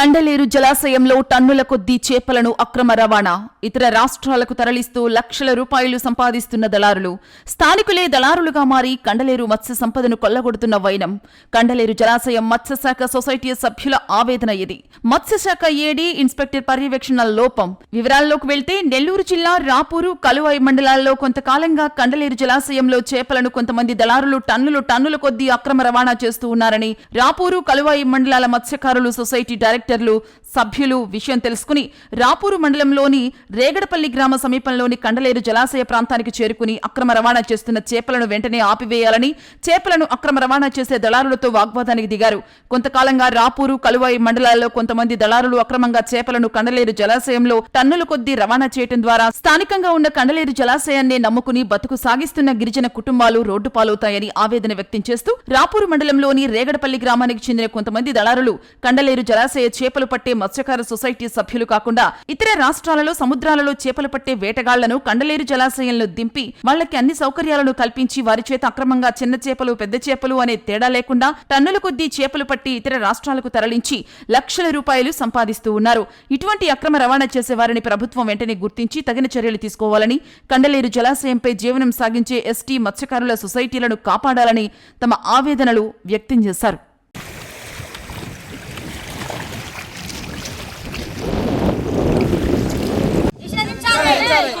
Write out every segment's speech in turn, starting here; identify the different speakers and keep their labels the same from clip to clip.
Speaker 1: కండలేరు జలాశయంలో టన్నుల కొద్దీ చేపలను అక్రమ రవాణా. ఇతర రాష్ట్రాలకు తరలిస్తూ లక్షల రూపాయలు సంపాదిస్తున్న దళారులు స్థానికులే దళారులుగా మారి కండలేరు మత్స్య సంపదను కొల్లగొడుతున్న వైనం. కండలేరు జలాశయం మత్స్యశాఖ సొసైటీ సభ్యుల ఆవేదన ఇది. మత్స్యశాఖ ఏడీ ఇన్స్పెక్టర్ పర్యవేక్షణ లోపం. వివరాల్లోకి వెళ్తే నెల్లూరు జిల్లా రాపూరు కలువాయి మండలాల్లో కొంతకాలంగా కండలేరు జలాశయంలో చేపలను కొంతమంది దళారులు టన్నులు టన్నుల కొద్దీ అక్రమ రవాణా చేస్తూ ఉన్నారని రాపూరు కలువాయి మండలాల మత్స్యకారులు సొసైటీ డైరెక్టర్లు సభ్యులు విషయం తెలుసుకుని రాపూరు మండలంలోని రేగడపల్లి గ్రామ సమీపంలోని కండలేరు జలాశయ ప్రాంతానికి చేరుకుని అక్రమ రవాణా చేస్తున్న చేపలను వెంటనే ఆపివేయాలని చేపలను అక్రమ రవాణా చేసే దళారులతో వాగ్వాదానికి దిగారు. కొంతకాలంగా రాపూరు కలువాయి మండలాల్లో కొంతమంది దళారులు అక్రమంగా చేపలను కండలేరు జలాశయంలో టన్నుల కొద్దీ రవాణా చేయడం ద్వారా స్థానికంగా ఉన్న కండలేరు జలాశయాన్ని నమ్ముకుని బతుకు సాగిస్తున్న గిరిజన కుటుంబాలు రోడ్డు పాలవుతాయని ఆవేదన వ్యక్తం చేస్తూ రాపూరు మండలంలోని రేగడపల్లి గ్రామానికి చెందిన కొంతమంది దళారులు కండలేరు జలాశయ చేపలు పట్టే మత్స్యకార సొసైటీ సభ్యులు కాకుండా ఇతర రాష్ట్రాలలో సముద్రాలలో చేపలు పట్టే వేటగాళ్ళను కండలేరు జలాశయంలో దింపి వాళ్ళకి అన్ని సౌకర్యాలను కల్పించి వారి చేత అక్రమంగా చిన్న చేపలు పెద్ద చేపలు అనే తేడా లేకుండా టన్నుల కొద్దీ చేపలు పట్టి ఇతర రాష్ట్రాలకు తరలించి లక్షల రూపాయలు సంపాదిస్తూ ఉన్నారు. ఇటువంటి అక్రమ రవాణా చేసే వారిని ప్రభుత్వం వెంటనే గుర్తించి తగిన చర్యలు తీసుకోవాలని కండలేరు జలాశయంపై జీవనం సాగించే ఎస్టీ మత్స్యకారుల సొసైటీలను కాపాడాలని తమ ఆవేదనలు వ్యక్తం చేశారు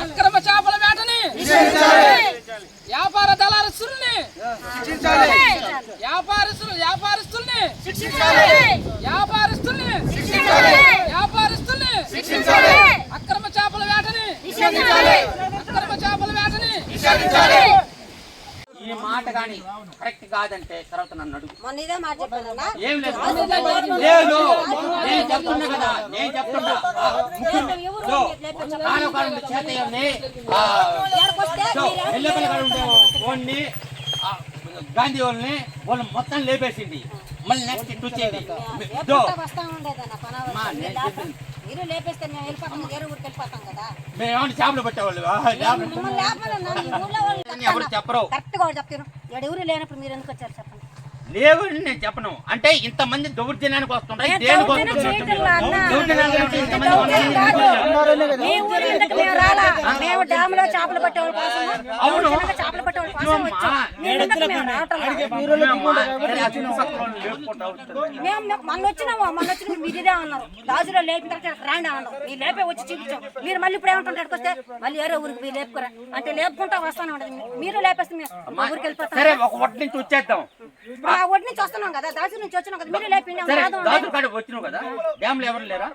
Speaker 2: అక్రమ చేపల వేటని వ్యాపార దళారస్తుల్ని వ్యాపారస్తులు వ్యాపారస్తుల్ని వ్యాపారస్తుల్ని వ్యాపారస్తుల్ని అక్రమ చేపల వేటని అక్రమ చేపల వేటని
Speaker 3: ఈ మాట గాని కరెక్ట్ కాదంటే తర్వాత నన్ను అడుగు. ఏం లేదు. లేదు. నేను చెప్తున్నా కదా. నేను చెప్తున్నా. చేత ఎల్లపల్లి కాడ ఉండే గాంధీ వాళ్ళని వాళ్ళు మొత్తం లేపేసింది. మళ్ళీ నెక్స్ట్ ఇటు వచ్చింది.
Speaker 4: మీరు లేపేస్తే మేము వెళ్ళిపోతాం వేరే ఊరికి వెళ్ళిపోతాం కదా.
Speaker 3: మేము ఏమన్నా చేపలు పెట్టేవాళ్ళు? ఎవరు చెప్పరు.
Speaker 4: కరెక్ట్గా చెప్తారు ఎవరు లేనప్పుడు మీరు ఎందుకు వచ్చారు
Speaker 3: లేవు నేను చెప్పను. అంటే ఇంతమంది దౌర్జన్యానికి వస్తుంటాయి
Speaker 4: మొన్న వచ్చినాము. మొన్న వచ్చిన మీరు ఇదే అన్నారు. రాజులో లేపిన తర్వాత రాండి అన్నారు మీరు లేపే వచ్చి చూపించాం. మీరు మళ్ళీ ఇప్పుడు ఏమంటారు వస్తే మళ్ళీ వేరే ఊరికి మీరు లేపుకోరా? అంటే లేపుకుంటా వస్తానే మీరు లేపేస్తే ఊరికి వెళ్ళిపోతాం.
Speaker 3: సరే ఒక నుంచి వచ్చేద్దాం.
Speaker 4: ఆ ఒడి నుంచి వస్తున్నాం కదా దాచి నుంచి వచ్చినాం కదా మీరు లేపిండి
Speaker 3: కదా డ్యామ్ ఎవరు లేరా?